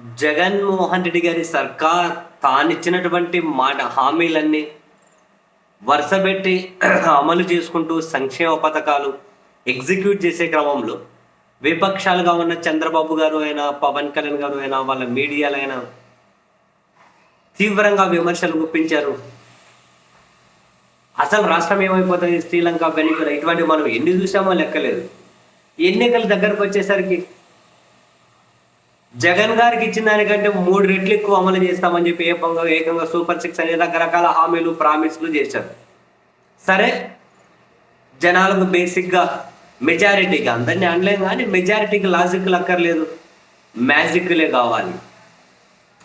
జగన్మోహన్ రెడ్డి గారి సర్కార్ తానిచ్చినటువంటి మాట హామీలన్నీ వరుసపెట్టి అమలు చేసుకుంటూ సంక్షేమ పథకాలు ఎగ్జిక్యూట్ చేసే క్రమంలో విపక్షాలుగా ఉన్న చంద్రబాబు గారు అయినా పవన్ కళ్యాణ్ గారు అయినా వాళ్ళ మీడియాలైనా తీవ్రంగా విమర్శలు గుప్పించారు. అసలు రాష్ట్రం ఏమైపోతుంది? శ్రీలంక వెనుకలు ఇటువంటివి మనం ఎన్ని చూసామో లెక్కలేదు. ఎన్నికల దగ్గరకు వచ్చేసరికి జగన్ గారికి ఇచ్చిన దానికంటే మూడు రెట్లు ఎక్కువ అమలు చేస్తామని చెప్పి ఏకంగా ఏకంగా సూపర్ సిక్స్ అనే రకరకాల హామీలు ప్రామిస్లు చేశారు. సరే జనాలకు బేసిక్గా మెజారిటీకి అందరినీ అనలేం కానీ మెజారిటీకి లాజిక్లు అక్కర్లేదు. మ్యాజిక్లే కావాలి.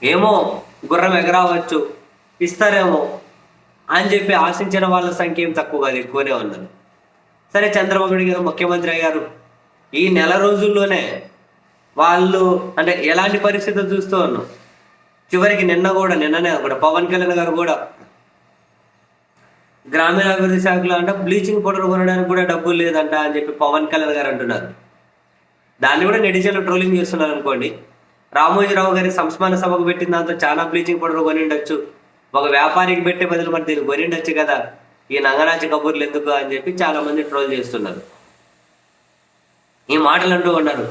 ఏమో గుర్రం ఎగరావచ్చు ఇస్తారేమో అని చెప్పి ఆశించిన వాళ్ళ సంఖ్య ఏం తక్కువ కాదు ఎక్కువనే ఉన్నది. సరే చంద్రబాబు నాయుడు గారు ముఖ్యమంత్రి అయ్యారు. ఈ నెల రోజుల్లోనే వాళ్ళు అంటే ఎలాంటి పరిస్థితులు చూస్తూ ఉన్నాం చివరికి నిన్న కూడా నిన్ననే కూడా పవన్ కళ్యాణ్ గారు కూడా. గ్రామీణాభివృద్ధి శాఖలో అంటే బ్లీచింగ్ పౌడర్ కొనడానికి కూడా డబ్బులు లేదంట అని చెప్పి పవన్ కళ్యాణ్ గారు అంటున్నారు. దాన్ని కూడా నెటిజన్లు ట్రోలింగ్ చేస్తున్నారు అనుకోండి. రామోజీరావు గారి సంస్మరణ సభకు పెట్టిన దాంతో చాలా బ్లీచింగ్ పౌడర్ కొని ఉండొచ్చు ఒక వ్యాపారికి పెట్టే బదులు మరి దీన్ని కొని ఉండొచ్చు కదా. ఈ నంగనాచి కబుర్లు ఎందుకు అని చెప్పి చాలా మంది ట్రోల్ చేస్తున్నారు. ఈ మాటలు అంటూ ఉన్నారు.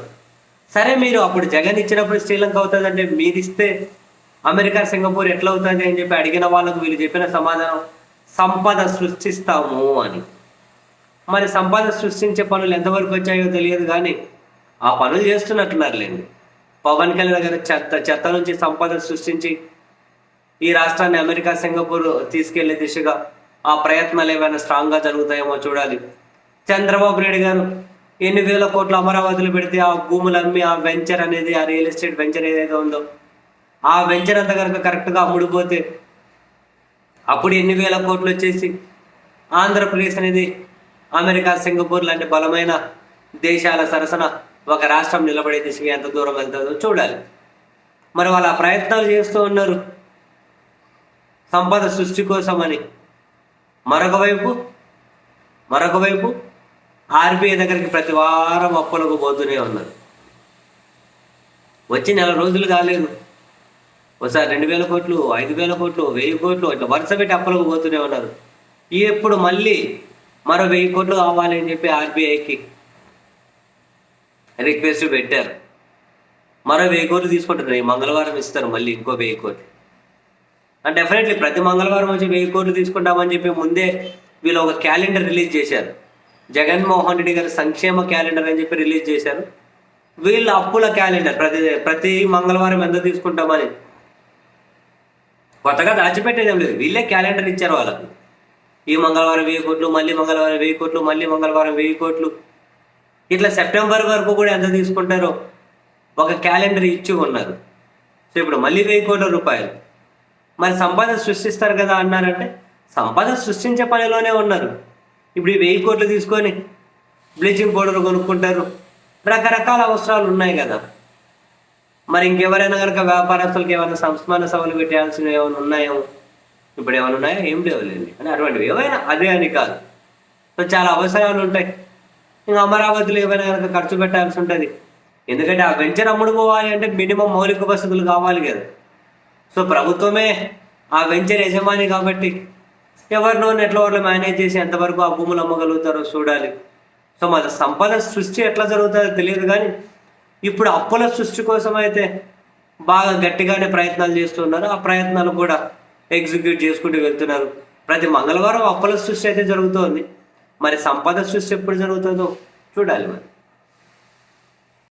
సరే మీరు అప్పుడు జగన్ ఇచ్చినప్పుడు శ్రీలంక అవుతుంది అంటే మీరు ఇస్తే అమెరికా సింగపూర్ ఎట్లా అవుతుంది అని చెప్పి అడిగిన వాళ్ళకు వీళ్ళు చెప్పిన సమాధానం సంపద సృష్టిస్తాము అని. మరి సంపద సృష్టించే పనులు ఎంతవరకు వచ్చాయో తెలియదు కానీ ఆ పనులు చేస్తున్నట్టున్నారులేండి పవన్ కళ్యాణ్ గారు చెత్త చెత్త నుంచి సంపద సృష్టించి ఈ రాష్ట్రాన్ని అమెరికా సింగపూర్ తీసుకెళ్ళే దిశగా ఆ ప్రయత్నాలు ఏమైనా స్ట్రాంగ్గా జరుగుతాయేమో చూడాలి. చంద్రబాబు నాయుడు గారు ఎన్ని వేల కోట్లు అమరావతిలో పెడితే ఆ భూములు అమ్మి ఆ వెంచర్ అనేది ఆ రియల్ ఎస్టేట్ వెంచర్ ఏదైతే ఉందో ఆ వెంచర్ అంతా కనుక కరెక్ట్గా అమ్ముడుపోతే అప్పుడు ఎన్ని వేల కోట్లు వచ్చేసి ఆంధ్రప్రదేశ్ అనేది అమెరికా సింగపూర్ లాంటి బలమైన దేశాల సరసన ఒక రాష్ట్రం నిలబడే దిశగా ఎంత దూరం వెళ్తుందో చూడాలి. మరి వాళ్ళు ఆ ప్రయత్నాలు చేస్తూ ఉన్నారు. సంపద సృష్టి కోసమని. మరొక వైపు మరొక వైపు ఆర్బీఐ దగ్గరికి ప్రతి వారం అప్పులకు పోతూనే ఉన్నారు వచ్చి నెల రోజులు కాలేదు. ఒకసారి రెండు వేల కోట్లు ఐదు వేల కోట్లు వెయ్యి కోట్లు ఇట్లా వరుస పెట్టి అప్పులకు పోతూనే ఉన్నారు. ఎప్పుడు మళ్ళీ మరో వెయ్యి కోట్లు కావాలి అని చెప్పి ఆర్బీఐకి రిక్వెస్ట్ పెట్టారు. మరో వెయ్యి కోట్లు తీసుకుంటున్నారు. ఈ మంగళవారం ఇస్తారు మళ్ళీ ఇంకో వెయ్యి కోట్లు. అండ్ డెఫినెట్లీ ప్రతి మంగళవారం వచ్చి వెయ్యి కోట్లు తీసుకుంటామని చెప్పి ముందే వీళ్ళు ఒక క్యాలెండర్ రిలీజ్ చేశారు. జగన్మోహన్ రెడ్డి గారి సంక్షేమ క్యాలెండర్ అని చెప్పి రిలీజ్ చేశారు. వీళ్ళ అప్పుల క్యాలెండర్ ప్రతి ప్రతి మంగళవారం ఎంత తీసుకుంటామని. కొత్తగా దాచిపెట్టేది ఏం లేదు. వీళ్ళే క్యాలెండర్ ఇచ్చారు వాళ్ళకు. ఈ మంగళవారం వెయ్యి కోట్లు మళ్ళీ మంగళవారం వెయ్యి కోట్లు మళ్ళీ మంగళవారం వెయ్యి కోట్లు. ఇట్లా సెప్టెంబర్ వరకు కూడా ఎంత తీసుకుంటారో ఒక క్యాలెండర్ ఇచ్చి ఉన్నారు. సో ఇప్పుడు మళ్ళీ వెయ్యి కోట్ల రూపాయలు. మరి సంపద సృష్టిస్తారు కదా అన్నారంటే సంపద సృష్టించే పనిలోనే ఉన్నారు. ఇప్పుడు ఈ వెయ్యి కోట్లు తీసుకొని బ్లీచింగ్ పౌడర్ కొనుక్కుంటారు. రకరకాల అవసరాలు ఉన్నాయి కదా. మరి ఇంకెవరైనా కనుక వ్యాపారస్తులకి ఏమైనా సంస్మరణ సభలు పెట్టాల్సినవి ఏమైనా ఉన్నాయేమో ఇప్పుడు ఏమైనా ఉన్నాయో ఏం లేవులేండి. అని అటువంటివి ఏవైనా అదే అని కాదు. సో చాలా అవసరాలు ఉంటాయి. ఇంకా అమరావతిలో ఏమైనా కనుక ఖర్చు పెట్టాల్సి ఉంటుంది. ఎందుకంటే ఆ వెంచర్ అమ్ముడు పోవాలి అంటే మినిమం మౌలిక వసతులు కావాలి కదా. సో ప్రభుత్వమే ఆ వెంచర్ యజమాని కాబట్టి ఎవరినో నెట్ల వాళ్ళు మేనేజ్ చేసి ఎంతవరకు ఆ భూములు అమ్మగలుగుతారో చూడాలి. సో మన సంపద సృష్టి ఎట్లా జరుగుతుందో తెలియదు కానీ ఇప్పుడు అప్పుల సృష్టి కోసం అయితే బాగా గట్టిగానే ప్రయత్నాలు చేస్తున్నారు ఆ ప్రయత్నాలు కూడా ఎగ్జిక్యూట్ చేసుకుంటూ వెళ్తున్నారు. ప్రతి మంగళవారం అప్పుల సృష్టి అయితే జరుగుతోంది. మరి సంపద సృష్టి ఎప్పుడు జరుగుతుందో చూడాలి మరి.